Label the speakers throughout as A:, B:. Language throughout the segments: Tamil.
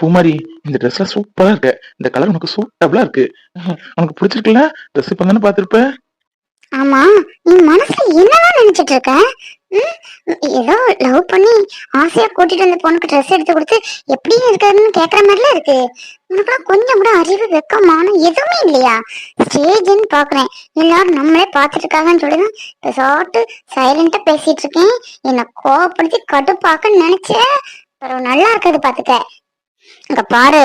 A: பூமாரி இந்த ட்ரெஸ்ல சூப்பரா இருக்கு. இந்த கலர் உனக்கு சூட்டபிளா இருக்கு. உனக்கு பிடிச்சிருக்குல்ல? ட்ரெஸ் இப்ப தானே பாத்திருப்ப
B: ஆமா. நீ மனசுல என்னதான் நினைச்சிட்டு இருக்க? ஏதோ லவ் பண்ணி ஆசையா கூட்டிட்டு வந்த பொண்ணுக்கு ட்ரெஸ் எடுத்து கொடுத்து எப்படி இருக்காருன்னு கேக்குற மாதிரில இருக்கு. உனக்குலாம் கொஞ்சம் கூட அறிவு வெக்கமானம் எதுவுமே இல்லையா? ஸ்டேஜ்னு பாக்குறேன். எல்லாரும் நம்மளே பாத்துட்டு இருக்காங்கன்னு சொல்லிதான் சாப்பிட்டு சைலண்டா பேசிட்டு இருக்கேன். என்ன கோவப்படுத்தி கடுப்பாக்கன்னு நினைச்சேன் நல்லா இருக்காது பாத்துக்க. இங்க பாரு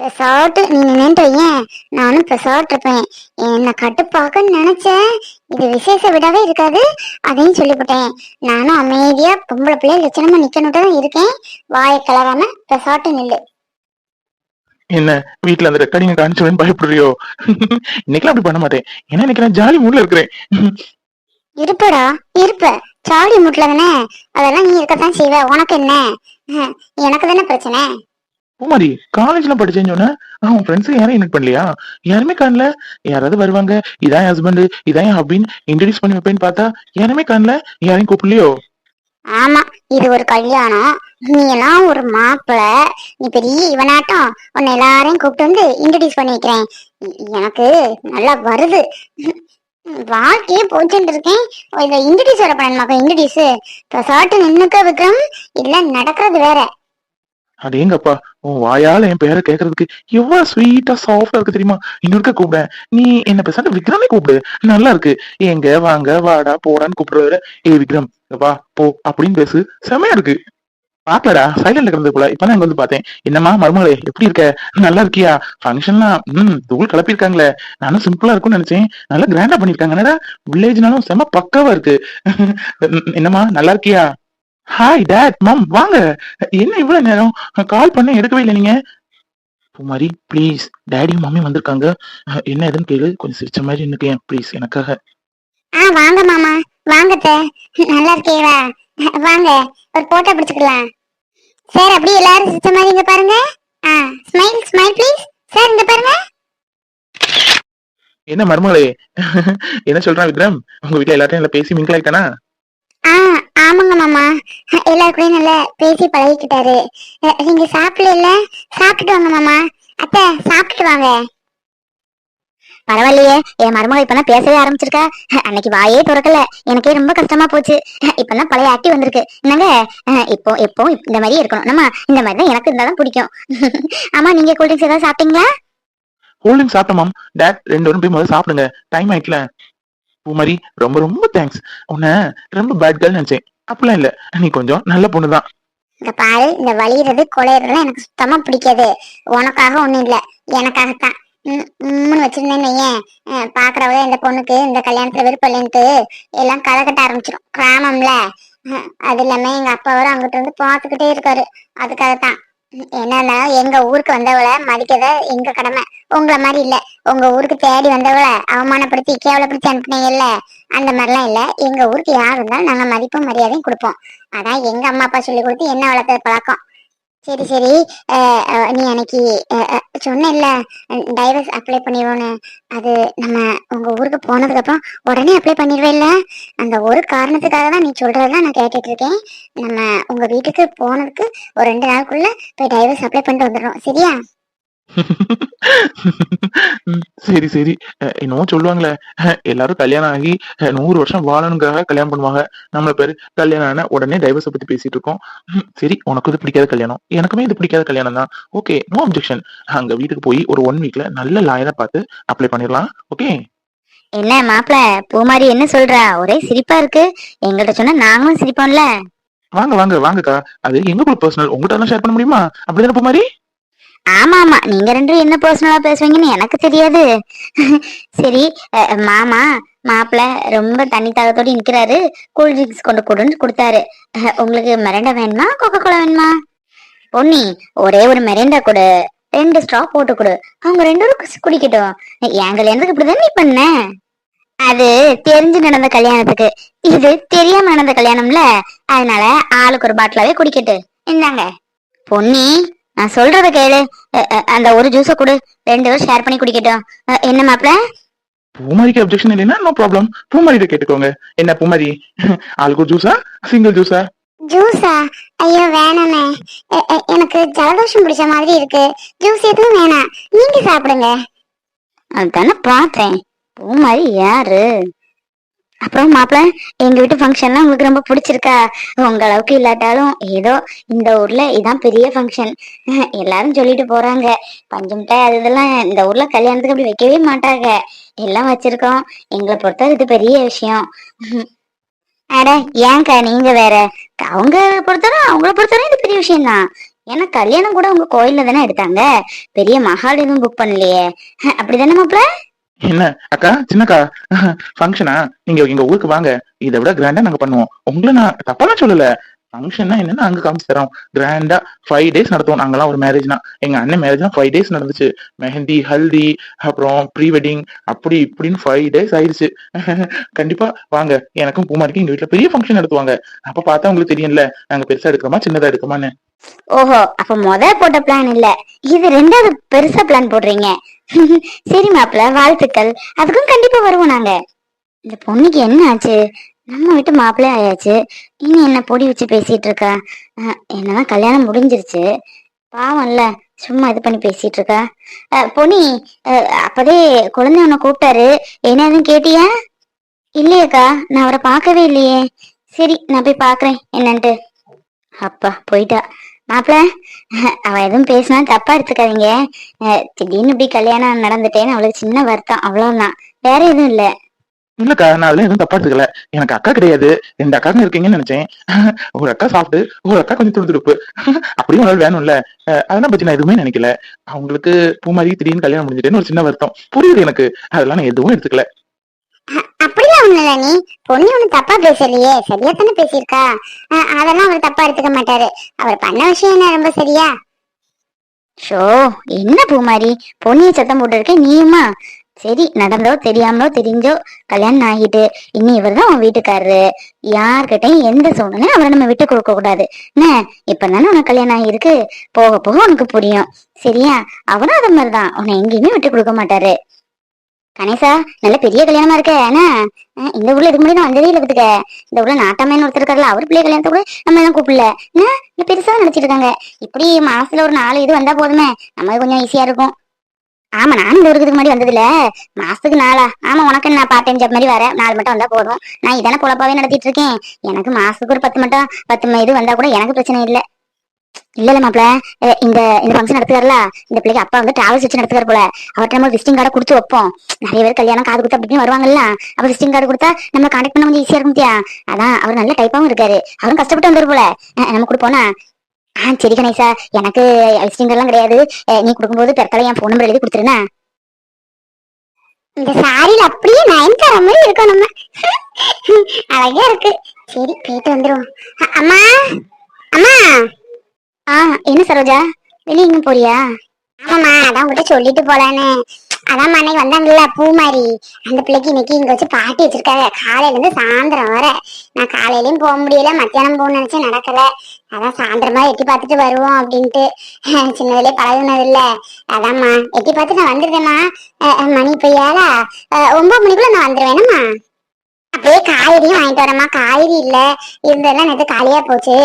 B: பெசாட்டு நீ நின்று ஏன் நானும் பெசாட்டு இருப்பேன். என்ன கட்டுப்பாக்கன்னு நினைச்சேன் இது விசேஷ விடாவே இருக்காது. அதையும் சொல்லிவிட்டேன். நானும் அமைதியா பொம்பளை பிள்ளை லட்சணமா நிக்கணுட்டு தான் இருக்கேன். வாயை கலராம பெசாட்டு நில்லு.
A: என்ன வீட்டுல அந்த ரெக்கார்டிங் காமிச்சுவேன் பயப்படுறியோ? இன்னைக்கெல்லாம் அப்படி பண்ண மாட்டேன். ஏன்னா இன்னைக்கு நான் ஜாலி மூட்ல இருக்கிறேன்.
B: இருப்படா இருப்ப. சாடி முட்ல தானே. அதெல்லாம் நீ இருக்கத்தான் செய்வ. உனக்கு என்ன? எனக்கு தானே பிரச்சனை?
A: பூமாரி காலேஜ்ல படிச்சேன்னு சொன்ன உன் ஃப்ரெண்ட்ஸ் யாரும் இன்வைட் பண்ணலையா? யாருமே காணல. யாராவது வருவாங்க. இதான் என் ஹஸ்பண்ட் இதான் என் ஹப்பின் இன்ட்ரடியூஸ் பண்ணி வைப்பேன்னு பார்த்தா யாருமே காணல. யாரையும் கூப்பிடலையோ?
B: ஆமா இது ஒரு கல்யாணம். நீ எல்லாம் ஒரு மாப்பிள. நீ பெரிய இவனாட்டம். உன்னை எல்லாரையும் கூப்பிட்டு வந்து இன்ட்ரடியூஸ் பண்ணி வைக்கிறேன். எனக்கு நல்லா வருது. வாழ்க்கையே போச்சுட்டு இருக்கேன். இதை இன்ட்ரடியூஸ் வர பண்ணணுமாக்கா இன்ட்ரடியூஸ் சாட்டு நின்னுக்க விக்ரம்? இல்ல நடக்கிறது வேற.
A: அடேங்கப்பா உன் வாயால என் பேரை கேக்குறதுக்கு எவ்வளவு ஸ்வீட்டா சாஃப்டா இருக்கு தெரியுமா? இன்னொருக்க கூப்பிட. நீ என்ன பேசாட்ட விக்ரமே கூப்பிடு. நல்லா இருக்கு. எங்க வாங்க வாடா போடான்னு கூப்பிடுற ஏ விக்ரம் வா போ அப்படின்னு பேசு. செமையா இருக்கு. பாக்கலடா சைலண்ட்ல கிடந்தது போல. இப்பதான் இங்க வந்து பார்த்தேன். என்னம்மா மருமகளே எப்படி இருக்க? நல்லா இருக்கியா? ஃபங்க்ஷன்லாம் ம் தூள் கிளப்பியிருக்காங்களே நானும் சிம்பிளா இருக்கும்னு நினைச்சேன். நல்லா கிராண்டா பண்ணிருக்காங்க என்னடா? வில்லேஜ்னாலும் செம பக்காவா இருக்கு. என்னம்மா நல்லா இருக்கியா? ஹாய் டேட் மம் வாங்க. என்ன இவ்வளவு நேரம்? கால் பண்ண எடுக்கவே இல்லை நீங்க. குமாரி ப்ளீஸ் டேடியும் மம்மி வந்திருக்காங்க. என்ன ஏதுன்னு கேளு. கொஞ்சம் சிரிச்ச மாதிரி எனக்கு ப்ளீஸ் எனக்காக.
B: ஆ வாங்க மாமா. வாங்க அத்தை. நல்லா இருக்கீங்களா? வாங்க. ஒரு போட்டோ பிடிச்சுக்கலாம். சார் அப்படியே எல்லாரும் சித்த மாதிரி இங்க பாருங்க. ஆ ஸ்மைல் ஸ்மைல் ப்ளீஸ் சார் இங்க பாருங்க.
A: என்ன மருமகளே? என்ன சொல்றான் விக்ரம்? உங்க வீட்ல எல்லாத்தையும் பேசி மிங்கிள் ஆயிட்டானா?
B: ஆ ஆமாங்க மாமா. எல்லாரு நல்லா பேசி பழகிக்கிட்டாரு. நீங்க சாப்பிடல சாப்பிட்டுட்டு வாங்க மாமா. அத்தை சாப்பிட்டுட்டு வாங்க. பரவாயில்லையே. என் மருமக இப்பதான் பேசவே ஆரம்பிச்சிருக்கா. அன்னைக்கு வாயே திறக்கல. எனக்கே ரொம்ப கஷ்டமா போச்சு. இப்பதான் பழைய ஆக்டி வந்திருக்கு. என்னங்க? அஹ், இப்போ இப்போ இந்த மாதிரியே இருக்கணும். நம்ம இந்த மாதிரி தான் எனக்கு இருந்தாதான் பிடிக்கும். ஆமா நீங்க கூல்ட்ரிங்க்ஸ் ஏதாவது சாப்பிட்டீங்களா?
A: ஹோல்டிங் சாப்பிட்டோம் மேம் டேட் ரெண்டு வரும் போய் முதல்ல சாப்பிடுங்க. டைம் ஆயிட்டல. பூமாரி ரொம்ப ரொம்ப தேங்க்ஸ் உன்னை ரொம்ப பேட் கேர்ள் நினைச்சேன். அப்படிலாம் இல்ல. நீ கொஞ்சம் நல்ல பொண்ணு தான்
B: இந்த பாரு இந்த வலியுறது குலையறதுலாம் எனக்கு சுத்தமா பிடிக்காது. உனக்காக ஒண்ணும் இல்ல. எனக்காகத்தான். உம்முன்னு வச்சிருந்தேன்னு ஏன் பாக்குறவங்க இந்த பொண்ணுக்கு இந்த கல்யாணத்துல விருப்பம் இல்லைன்ட்டு எல்லாம் கதை கட்ட ஆரம்பிச்சிடும் கிராமம்ல அது இல்லாம எங்க அப்பா வர அங்கிட்டு வந்து பாத்துக்கிட்டே இருக்காரு. அதுக்காகத்தான். என்னன்னா எங்க ஊருக்கு வந்தவளை மதிக்கத எங்க கடமை. உங்களை மாதிரி இல்ல. உங்க ஊருக்கு தேடி வந்தவளை அவமானப்படுத்தி கேவலப்படுத்தி அனுப்புனீங்கல்ல அந்த மாதிரிலாம் இல்ல. எங்க ஊருக்கு யார் இருந்தாலும் நாங்க மதிப்பும் மரியாதையும் கொடுப்போம். அதான் எங்க அம்மா அப்பா சொல்லி கொடுத்து என்ன வளர்த்தது பழக்கம்? சரி சரி. அஹ், நீ அன்னைக்கு சொன்னேன்ல டைவர்ஸ் அப்ளை பண்ணிடுவோன்னு அது நம்ம உங்க ஊருக்கு போனதுக்கப்புறம் உடனே அப்ளை பண்ணிடுவேல்ல அந்த ஒரு காரணத்துக்காக தான் நீ சொல்றதெல்லாம் நான் கேட்டுட்டு இருக்கேன். நம்ம உங்க வீட்டுக்கு போனதுக்கு ஒரு ரெண்டு நாளுக்குள்ள போய் டைவர்ஸ் அப்ளை பண்ணிட்டு வந்துடுறோம். சரியா?
A: சரி சரி. அஹ், என்னமோ சொல்லுவாங்களே. எல்லாரும் கல்யாணம் ஆகி நூறு வருஷம் வாழணுங்காக கல்யாணம் பண்ணுவாங்க. நம்மள பேரு கல்யாணம் ஆன உடனே டைவர்ஸை பத்தி பேசிட்டு இருக்கோம். சரி உனக்கு இது பிடிக்காத கல்யாணம். எனக்குமே இது பிடிக்காத கல்யாணம் தான். ஓகே நோ அப்ஜெக்ஷன் அங்க வீட்டுக்கு போய் ஒரு ஒன் வீக்ல நல்ல லாயரை பார்த்து அப்ளை பண்ணிடலாம். ஓகே
B: என்ன மாப்பிள பூமாரி என்ன சொல்றா? ஒரே சிரிப்பா இருக்கு. எங்கள்கிட்ட சொன்னா நாங்களும் சிரிப்போம்ல.
A: வாங்க வாங்க வாங்கக்கா. அது எங்களுக்குள்ள பர்சனல் உங்ககிட்ட ஷேர் பண்ண முடியுமா? அப்படிதானே மாதிரி
B: ஆமா ஆமா. நீங்க ரெண்டும் என்ன பர்சனலா பேசுவீங்கன்னு எனக்கு தெரியாது. சரி மாமா மாப்பிள்ள ரொம்ப தண்ணி தாகத்தோட நிக்கிறாரு. கூல் ட்ரிங்க்ஸ் கொண்டு கொடுன்னு கொடுத்தாரு. உங்களுக்கு மெரண்டா வேணுமா கோகோ கோலா வேணுமா? பொன்னி ஒரே ஒரு மெரண்டா கொடு. ரெண்டு ஸ்ட்ரா போட்டு கொடு. அவங்க ரெண்டு பேரும் குடிக்கட்டும். என் கல்யாணத்துக்கு இப்படிதான் நீ பண்ண? அது தெரிஞ்சு நடந்த கல்யாணத்துக்கு. இது தெரியாம நடந்த கல்யாணம்ல. அதனால ஆளுக்கு ஒரு பாட்டிலாவே குடிக்கட்டு. என்னங்க பொன்னி நான் சொல்றத கேளு. அந்த ஒரு ஜூஸ கொடு. ரெண்டு பேரும் ஷேர் பண்ணி குடிக்கட்டும். என்ன மாப்ள
A: பூமாரிக்கு அப்ஜெக்ஷன் இல்லைன்னா நோ ப்ராப்ளம் பூமாரிட்ட கேட்டுக்கோங்க. என்ன பூமாரி? ஆளுக்கு ஜூஸா சிங்கிள் ஜூஸா
B: ஜூஸா ஐயோ வேணாமே. எனக்கு ஜலதோஷம் பிடிச்ச மாதிரி இருக்கு. ஜூஸ் எதுவும் வேணாம். நீங்க சாப்பிடுங்க.
C: அதுதானே பார்த்தேன் பூ மாதிரி யாரு? அப்புறம் மாப்பிள்ள எங்க வீட்டு ஃபங்க்ஷன்லாம் உங்களுக்கு ரொம்ப பிடிச்சிருக்கா? உங்க அளவுக்கு இல்லாட்டாலும் ஏதோ இந்த ஊர்ல இதான் பெரிய ஃபங்க்ஷன் எல்லாரும் சொல்லிட்டு போறாங்க. பஞ்சு மிட்டாய் அது இதெல்லாம் இந்த ஊர்ல கல்யாணத்துக்கு அப்படி வைக்கவே மாட்டாங்க. எல்லாம் வச்சிருக்கோம். எங்களை பொறுத்தவரை இது பெரிய விஷயம். அட ஏன்க்கா நீங்க வேற? அவங்க பொறுத்தவரை அவங்கள பொறுத்தவரை இது பெரிய விஷயம்தான். ஏன்னா கல்யாணம் கூட உங்க கோயில்ல தானே எடுத்தாங்க. பெரிய மகால் எதுவும் புக் பண்ணலையே. அப்படிதானே மாப்பிள்ள
A: என்ன? அக்கா சின்னக்கா ஃபங்க்ஷனா நீங்க எங்க ஊருக்கு வாங்க. இதை விட கிராண்டா நாங்க பண்ணுவோம். உங்களை நான் தப்பாலாம் சொல்லல. ஃபங்க்ஷன்னா என்னன்னா அங்க காமிச்சு தரோம். கிராண்டா ஃபைவ் டேஸ் நடத்துவோம். நாங்கெல்லாம் ஒரு மேரேஜ்னா எங்க அண்ணன் மேரேஜ்னா ஃபைவ் டேஸ் நடந்துச்சு. மெஹந்தி ஹல்தி அப்புறம் ப்ரீ வெட்டிங் அப்படி இப்படின்னு ஃபைவ் டேஸ் ஆயிடுச்சு. கண்டிப்பா வாங்க. எனக்கும் பூமாரிக்கும் எங்க வீட்டுல பெரிய ஃபங்க்ஷன் நடத்துவாங்க. அப்ப பார்த்தா உங்களுக்கு தெரியும்ல நாங்க பெருசா எடுக்கிறோமா சின்னதா எடுக்கமான்னு
C: ஓஹோ அப்ப முத போட்ட பிளான் இல்ல. இது ரெண்டாவது பெருசா பிளான் போடுறீங்க. சரி மாப்பிள்ள வாழ்த்துக்கள். அதுக்கும் கண்டிப்பா வருவோம் நாங்க. இந்த பொண்ணுக்கு என்ன ஆச்சு? நம்ம வீட்டு மாப்பிள்ளை ஆயாச்சு. இனி என்ன பொடி வச்சு பேசிட்டு இருக்கா? என்னதான் கல்யாணம் முடிஞ்சிருச்சு. பாவம்ல சும்மா இது பண்ணி பேசிட்டு இருக்கா. பொனி அப்பதே குழந்தை உன்னை கூப்பிட்டாரு. என்ன எதுவும் கேட்டியா? இல்லையேக்கா நான் அவரை பார்க்கவே இல்லையே. சரி நான் போய் பாக்குறேன் என்னன்ட்டு. அப்பா போயிட்டா. மாப்பிள்ள அவ எதுவும் பேசினா தப்பா எடுத்துக்காதீங்க. திடீர்னு இப்படி கல்யாணம் நடந்துட்டேன்னு அவளுக்கு சின்ன வருத்தம் அவ்வளவுதான். வேற எதுவும் இல்ல.
A: இல்லக்கா நான் அதுல எதுவும் தப்பா எடுத்துக்கல. எனக்கு அக்கா கிடையாது. ரெண்டு அக்காங்க இருக்கீங்கன்னு நினைச்சேன். ஒரு அக்கா சாப்பிட்டு ஒரு அக்கா கொஞ்சம் துடுதுடுப்பு அப்படியும் ஆள் வேணும்ல. அதெல்லாம் பத்தி நான் எதுவுமே நினைக்கல. அவங்களுக்கு பூமாரி திடீர்னு கல்யாணம் முடிஞ்சிட்டேன்னு ஒரு சின்ன வருத்தம். புரியுது எனக்கு. அதெல்லாம் நான் எதுவும் எடுத்துக்கல.
B: அப்படிலாம் நீ? பொண்ணு ஒண்ணு தப்பா பேசலையே. சரியா தானே பேசியிருக்கா? அஹ், அதெல்லாம் அவர் தப்பா எடுத்துக்க மாட்டாரு. அவர் பண்ண விஷயம் என்ன ரொம்ப சரியா?
C: ஷோ என்ன பூமாரி? பொண்ணிய சத்தம் போட்டு நீயுமா? சரி நடந்தோ தெரியாமலோ தெரிஞ்சோ கல்யாணம் ஆகிட்டு இனி இவர் தான் உன் வீட்டுக்காரரு. யார்கிட்டயும் எந்த சூழ்நிலையும் அவரை நம்ம விட்டு கொடுக்க கூடாது. என்ன? இப்ப தானே உனக்கு கல்யாணம் ஆகியிருக்கு? போக போக உனக்கு புரியும். சரியா? அவனும் அதே மாதிரிதான். உன்னை எங்கேயுமே விட்டு கொடுக்க மாட்டாரு. கணேசா நல்ல பெரிய கல்யாணமா இருக்க. என்ன இந்த ஊர்ல இதுக்கு முன்னாடி நான் வந்ததே இல்லை பத்துக்க. இந்த ஊர்ல நாட்டாமைன்னு ஒருத்தர் இருக்காருல்ல அவர் பிள்ளை கல்யாணத்தை கூட நம்ம எல்லாம் கூப்பிடல. என்ன? பெருசா நினைச்சிட்டு இருக்காங்க. இப்படி மாசத்துல ஒரு நாலு இது வந்தா போதுமே. நம்ம கொஞ்சம் ஈஸியா இருக்கும். ஆமா நானும் இந்த ஊருக்கு இதுக்கு முன்னாடி வந்ததுல மாசத்துக்கு நாளா. ஆமா உனக்கு நான் பார்ட் டைம் ஜாப் மாதிரி வரேன் நாலு மட்டும் வந்தா போதும். நான் இதானே பொழப்பாவே நடத்திட்டு இருக்கேன். எனக்கு மாசத்துக்கு ஒரு பத்து மட்டும் பத்து இது வந்தா கூட எனக்கு பிரச்சனை இல்லை. இல்ல இல்ல மாப்பிள இந்த இந்த ஃபங்க்ஷன் நடத்துக்காருல இந்த பிள்ளைக்கு அப்பா வந்து டிராவல்ஸ் வச்சு நடத்துக்காரு போல. அவர்கிட்ட நம்ம விசிட்டிங் கார்டை கொடுத்து வைப்போம். நிறைய பேர் கல்யாணம் காது கொடுத்து அப்படின்னு வருவாங்கல்ல. அப்ப விசிட்டிங் கார்டு கொடுத்தா நம்ம கான்டாக்ட் பண்ண கொஞ்சம் ஈஸியா இருக்கும் தியா அதான் அவர் நல்ல டைப்பாவும் இருக்காரு. அவரும் கஷ்டப்பட்டு வந்துரு போல. நம்ம கொடுப்போனா ஆ சரி கணேசா எனக்கு விசிட்டிங் எல்லாம் கிடையாது. நீ கொடுக்கும்போது பெருத்தால என் ஃபோன் நம்பர் எழுதி கொடுத்துருனா
B: இந்த சாரியில அப்படியே நயன்தாரா மாதிரி இருக்கோம் நம்ம. அழகா இருக்கு. சரி போயிட்டு வந்துருவோம். அம்மா அம்மா.
C: ஆ என்ன சரோஜா? வெளியே எங்க போறியா?
B: ஆமாம்மா அதான் உங்ககிட்ட சொல்லிட்டு போலான்னு. அதான் அன்னைக்கு வந்தாங்கல்ல மாதிரி அந்த பிள்ளைக்கு இன்னைக்கு இங்க வச்சு பாட்டி வச்சிருக்காங்க. காலையில இருந்து சாயந்தரம் வர. நான் காலையிலயும் போக முடியல மத்தியானம் போகணும்னு நினைச்சு நடக்கல. அதான் சாயந்தரமா எட்டி பார்த்துட்டு வருவோம் அப்படின்ட்டு. சின்னதுலயே பழகுனது இல்ல அதான்மா எட்டி பார்த்து நான் வந்துருந்தேம்மா மணி இப்ப ஏழா? ஒன்பது மணிக்குள்ள நான் வந்துருவேனம்மா காய்கறியும் வாங்கிட்டு வரேம்மா. காய்கறி இல்ல. இருந்ததெல்லாம் நேற்று காலியா போச்சு.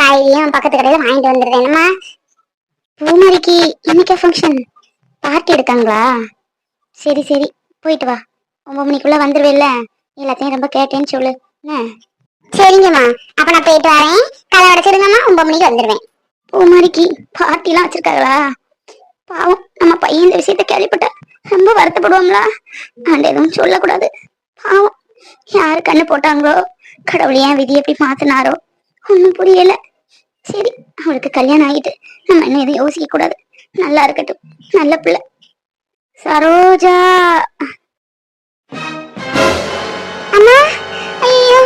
B: காய்கறியும் பக்கத்து கடையில வாங்கிட்டு வந்துருவேனம்மா
C: பூமாரிக்கு இன்னைக்கு ஃபங்க்ஷன் பார்ட்டி எடுக்காங்களா? சரி சரி. போயிட்டு வா. ஒன்பது மணிக்குள்ள வந்துருவேல்ல. எல்லாத்தையும் ரொம்ப கேட்டேன்னு சொல்லு. என்ன?
B: சரிங்கம்மா. அப்ப நான் போயிட்டு வரேன். கடை அடைச்சிருங்கம்மா ஒன்பது மணிக்கு வந்துடுவேன்
C: பூமாரிக்கு பார்ட்டிலாம் வச்சிருக்காங்களா? பாவம். நம்ம பையன் இந்த விஷயத்த கேள்விப்பட்ட ரொம்ப வருத்தப்படுவோம்ல அந்த எதுவும் சொல்லக்கூடாது. பாவம். யாரு கண்ணு போட்டாங்களோ? கடவுள் ஏன் விதி எப்படி மாத்தினாரோ? ஒன்றும் புரியல. சரி அவளுக்கு கல்யாணம் ஆகிட்டு நம்ம இன்னும் எதுவும் யோசிக்க கூடாது. நல்லா இருக்கட்டும். நல்ல பிள்ளை. சரோஜா.
B: அம்மா ஐயோ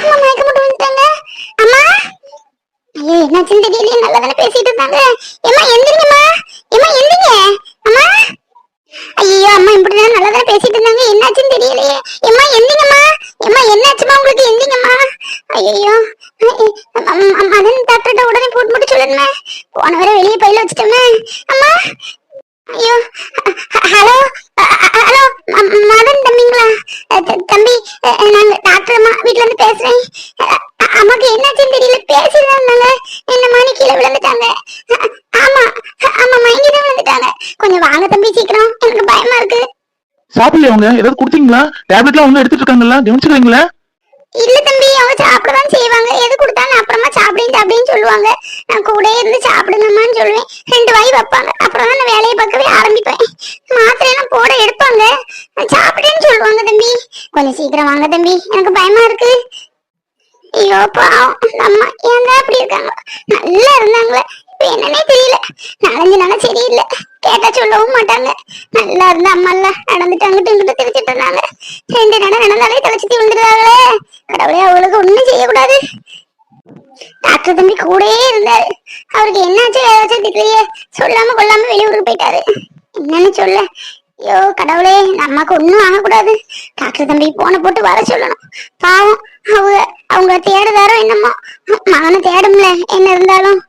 B: அம்மா மயக்க மட்டும் வந்துட்டாங்க அம்மா. ஐயோ என்னாச்சுன்னு தெரியல நல்லா தானே பேசிட்டு இருந்தாங்க. ஏமா எந்திரிங்கம்மா ஏமா எந்திரிங்க அம்மா ஐயோ அம்மா இப்படிதான் நல்லா தானே பேசிட்டு இருந்தாங்க. என்னாச்சுன்னு தெரியலையே. எம்மா எந்திங்கம்மா எம்மா என்னாச்சுமா உங்களுக்கு? எந்திங்கம்மா ஐயோ மதன் டாக்டர்கிட்ட உடனே போட்டு மட்டும் சொல்லணுமே. போன வரை வெளியே பையில வச்சுட்டோமே. அம்மா. ஐயோ. ஹலோ. ஹலோ. மதன் தம்பிங்களா? தம்பி நாங்க டாக்டர் அம்மா வீட்ல இருந்து பேசுறேன். அம்மாக்கு என்னாச்சுன்னு தெரியல. பேசிட்டு என்ன மணி கீழே விழுந்துட்டாங்க. ஆமா. ஆமா மயங்கி தான் விழுந்துட்டாங்க. கொஞ்சம் வாங்க தம்பி சீக்கிரம்.
A: சாப்பிடல அவங்க? ஏதாவது கொடுத்தீங்களா? டேப்லெட்லாம் ஒன்றும் எடுத்துட்டு இருக்காங்கல்ல கவனிச்சுக்கிறீங்களா?
B: இல்ல தம்பி அவங்க சாப்பிடதான் செய்வாங்க. எது கொடுத்தாலும் அப்புறமா சாப்பிடுங்க அப்படின்னு சொல்லுவாங்க. நான் கூட இருந்து சாப்பிடணுமான்னு சொல்லுவேன். ரெண்டு வாய் வைப்பாங்க. அப்புறம் தான் நான் வேலையை பார்க்கவே ஆரம்பிப்பேன். மாத்திரை எல்லாம் போட எடுப்பாங்க. சாப்பிடுன்னு சொல்லுவாங்க தம்பி. கொஞ்சம் சீக்கிரம் வாங்க தம்பி. எனக்கு பயமா இருக்கு. ஐயோ பாவம். அம்மா ஏங்க அப்படி இருக்காங்க? நல்லா இருந்தாங்களே. இப்ப என்னன்னே தெரியல. நாலஞ்சு நாளா சரியில்லை. கேட்டா சொல்லவும் மாட்டாங்க. நல்லா இருந்த அம்மா எல்லாம் நடந்துட்டு அங்கிட்டு இங்கிட்டு தெரிச்சிட்டு இருந்தாங்க. ரெண்டு நடை நடந்தாலே தலைச்சிட்டு விழுந்துருவாங்களே கடவுளே அவளுக்கு ஒண்ணும் செய்யக்கூடாது. டாக்டர் தம்பி கூடயே இருந்தாரு. அவருக்கு என்னாச்சு ஏதாச்சும் தெரியலையே. சொல்லாம கொள்ளாம வெளியூருக்கு போயிட்டாரு. என்னன்னு சொல்ல. ஐயோ கடவுளே இந்த அம்மாக்கு ஒண்ணும் ஆகக்கூடாது டாக்டர் தம்பி போன போட்டு வர சொல்லணும். பாவம் அவங்க அவங்க தேடுதாரோ என்னமோ. மகனை தேடும்ல என்ன இருந்தாலும்.